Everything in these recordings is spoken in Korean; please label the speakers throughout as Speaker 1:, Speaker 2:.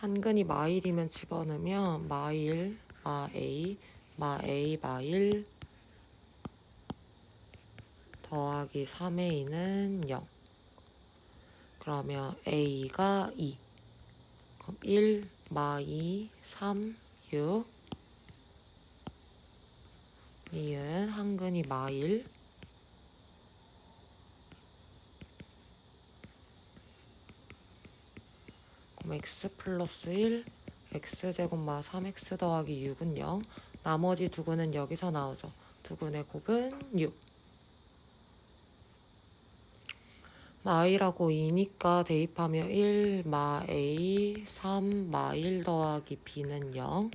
Speaker 1: 한근이 마일이면 집어넣으면 마일, 마 A, 마 A, 마일 더하기 3A는 0. 그러면 A가 2. 그럼 1, 마 2, 3, 6. 니은 한근이 마일. 그럼 x 플러스 1, x제곱 마 3x 더하기 6은 0. 나머지 두 근은 여기서 나오죠. 두 근의 곱은 6. 마이라고 2니까 대입하면 1, 마 A, 3, 마 1 더하기 B는 0.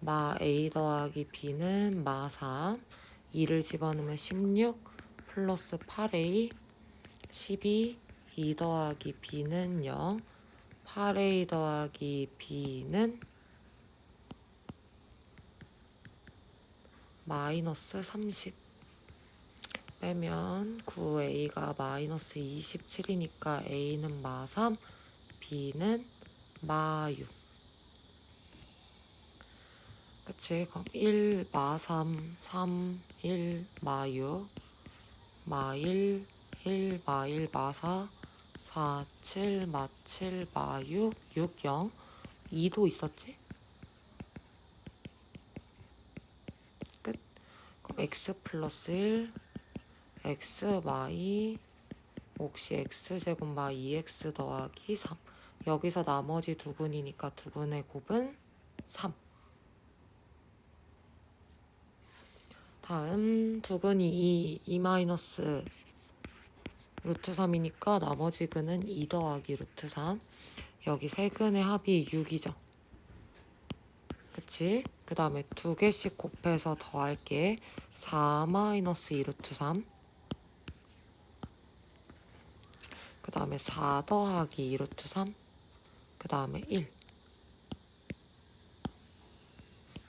Speaker 1: 마 A 더하기 B는 마 3. 2를 집어넣으면 16 플러스 8A, 12, 2 더하기 B는 0. 8A 더하기 B는 마이너스 30. 빼면 9A가 마이너스 27이니까 A는 마 3, B는 마 6. 그치? 그럼 1, 마 3, 3, 1, 마 6, 마 1, 1, 마 1, 마 4, 4, 7, 마 7, 마 6, 6, 0. 2도 있었지? 끝. 그럼 x 플러스 1, x, y, 몫이 x제곱 마 2x 더하기 3. 여기서 나머지 두 근이니까 두 근의 곱은 3. 다음 두 근이 2, 2 마이너스 루트 3이니까 나머지 근은 2 더하기 루트 3. 여기 세 근의 합이 6이죠. 그치? 그 다음에 두 개씩 곱해서 더할게. 4 마이너스 2 루트 3. 그 다음에 4 더하기 2 루트 3. 그 다음에 1.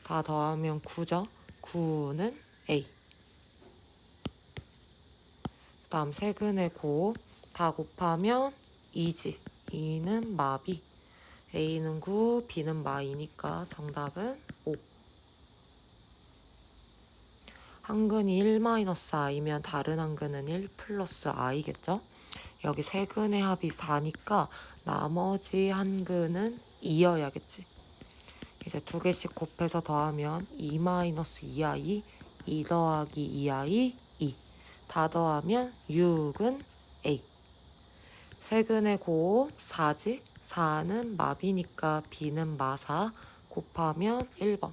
Speaker 1: 다 더하면 9죠? 9는 A. 그 다음 세근의 곱. 다 곱하면 2지. 2는 마비. A는 9, B는 마이니까 정답은 5. 한근이 1 마이너스 i면 다른 한근은 1 플러스 i겠죠? 여기 세 근의 합이 4니까 나머지 한 근은 2여야겠지. 이제 두 개씩 곱해서 더하면 2 마이너스 2i, 2 더하기 2i, 2. 다 더하면 6은 a. 세 근의 곱 4지? 4는 마비니까 b는 마사 곱하면 1번.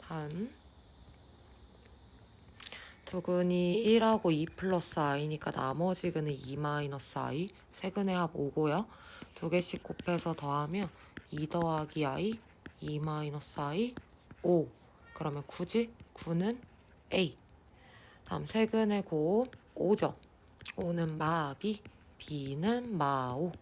Speaker 1: 다음 두 근이 1하고 2 플러스 i니까 나머지 근은 2 마이너스 i 세 근의 합 5고요. 두 개씩 곱해서 더하면 2 더하기 i 2 마이너스 i 5 그러면 9지? 9는 a 다음 세 근의 곱 5죠. 5는 마비 B는 마오